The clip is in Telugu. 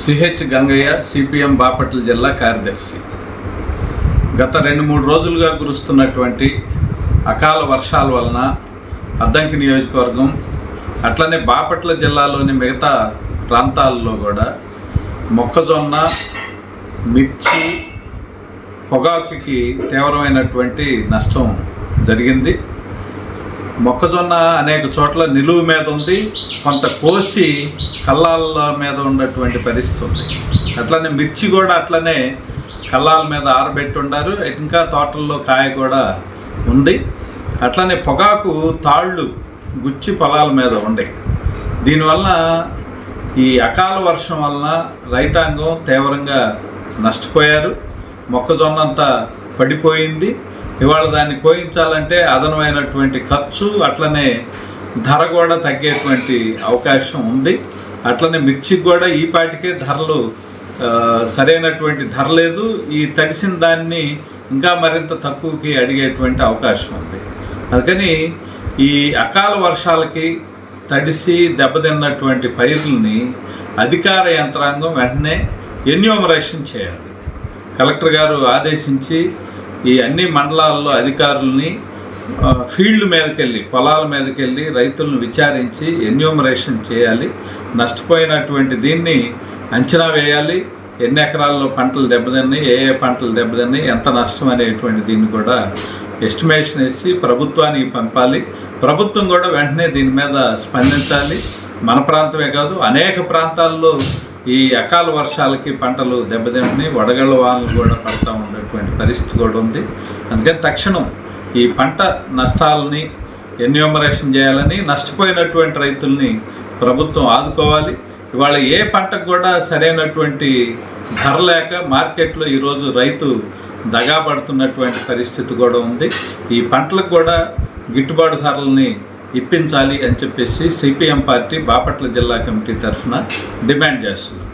సిహెచ్ గంగయ్య సిపిఎం బాపట్ల జిల్లా కార్యదర్శి. గత రెండు మూడు రోజులుగా కురుస్తున్నటువంటి అకాల వర్షాల వలన అద్దంకి నియోజకవర్గం అట్లనే బాపట్ల జిల్లాలోని మిగతా ప్రాంతాల్లో కూడా మొక్కజొన్న మిర్చి పొగాకుకి తీవ్రమైనటువంటి నష్టం జరిగింది. మొక్కజొన్న అనేక చోట్ల నిలువు మీద ఉంది. కొంత కోసి కల్లాల మీద ఉన్నటువంటి పరిస్థితి ఉంది. అట్లనే మిర్చి కూడా అట్లనే కల్లాల మీద ఆరబెట్టి ఉండారు. ఇంకా తోటల్లో కాయ కూడా ఉంది. అట్లనే పొగాకు తాళ్ళు గుచ్చి పొలాల మీద ఉండే. దీనివల్ల ఈ అకాల వర్షం వలన రైతాంగం తీవ్రంగా నష్టపోయారు. మొక్కజొన్న అంతా పడిపోయింది. ఇవాళ దాన్ని కోయించాలంటే అదనమైనటువంటి ఖర్చు అట్లనే ధర కూడా తగ్గేటువంటి అవకాశం ఉంది. అట్లనే మిర్చికి కూడా ఈ పాటికే ధరలు సరైనటువంటి ధర లేదు. ఈ తడిసిన దాన్ని ఇంకా మరింత తక్కువకి అడిగేటువంటి అవకాశం ఉంది. అందుకని ఈ అకాల వర్షాలకి తడిసి దెబ్బతిన్నటువంటి పైరుల్ని అధికార యంత్రాంగం వెంటనే ఎన్యూమరేషన్ చేయాలి. కలెక్టర్ గారు ఆదేశించి ఈ అన్ని మండలాల్లో అధికారుల్ని ఫీల్డ్ మీదకి వెళ్ళి పొలాల మీదకి వెళ్ళి రైతులను విచారించి ఎన్యూమరేషన్ చేయాలి. నష్టపోయినటువంటి దీన్ని అంచనా వేయాలి. ఎన్ని ఎకరాల్లో పంటలు దెబ్బతిన్నాయి ఏ ఏ పంటలు దెబ్బతిన్నాయి ఎంత నష్టం అనేటువంటి దీన్ని కూడా ఎస్టిమేషన్ వేసి ప్రభుత్వానికి పంపాలి. ప్రభుత్వం కూడా వెంటనే దీని మీద స్పందించాలి. మన ప్రాంతమే కాదు అనేక ప్రాంతాల్లో ఈ అకాల వర్షాలకి పంటలు దెబ్బతింటున్నాయి వడగళ్ళ వానలు కూడా పడతా ఉండేటువంటి పరిస్థితి కూడా ఉంది. అందుకని తక్షణం ఈ పంట నష్టాలని ఎన్యూమరేషన్ చేయాలని నష్టపోయినటువంటి రైతుల్ని ప్రభుత్వం ఆదుకోవాలి. ఇవాళ ఏ పంటకు కూడా సరైనటువంటి ధర లేక మార్కెట్లో ఈరోజు రైతు దగా పడుతున్నటువంటి పరిస్థితి కూడా ఉంది. ఈ పంటలకు కూడా గిట్టుబాటు ధరలని ఇప్పించాలి అని చెప్పేసి సిపిఎం పార్టీ బాపట్ల జిల్లా కమిటీ తరఫున డిమాండ్ చేస్తుంది.